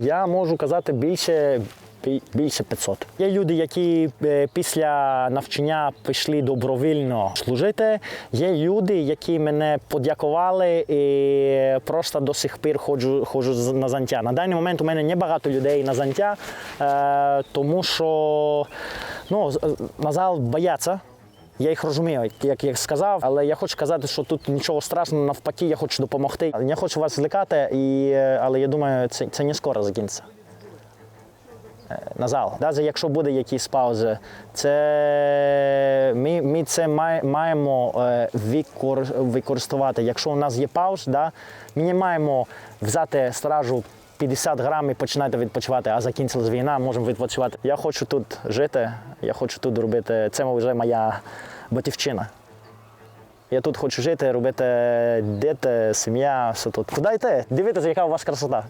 Я можу казати більше. бі- Більше 500. Є люди, які е, після навчання пішли добровільно служити. Є люди, які мене подякували і просто до сих пір ходжу, ходжу на заняття. На даний момент у мене не багато людей на заняття, е, тому що ну, на зал бояться. Я їх розумію, як я сказав, але я хочу сказати, що тут нічого страшного, навпаки, я хочу допомогти. Я хочу вас злякати, і, але я думаю, це, це не скоро закінчиться. Е, На зал. Навіть якщо буде якісь паузи, це ми, ми це має- маємо е, викор- використовувати. Якщо у нас є пауз, да, ми не маємо взяти стражу 50 грам і починаєте відпочивати, а закінчилась війна, можемо відпочивати. Я хочу тут жити, я хочу тут робити. Це вже моя батьківщина. Я тут хочу жити, робити діти, сім'я, все тут. Куди йти? Дивитися, яка у вас красота.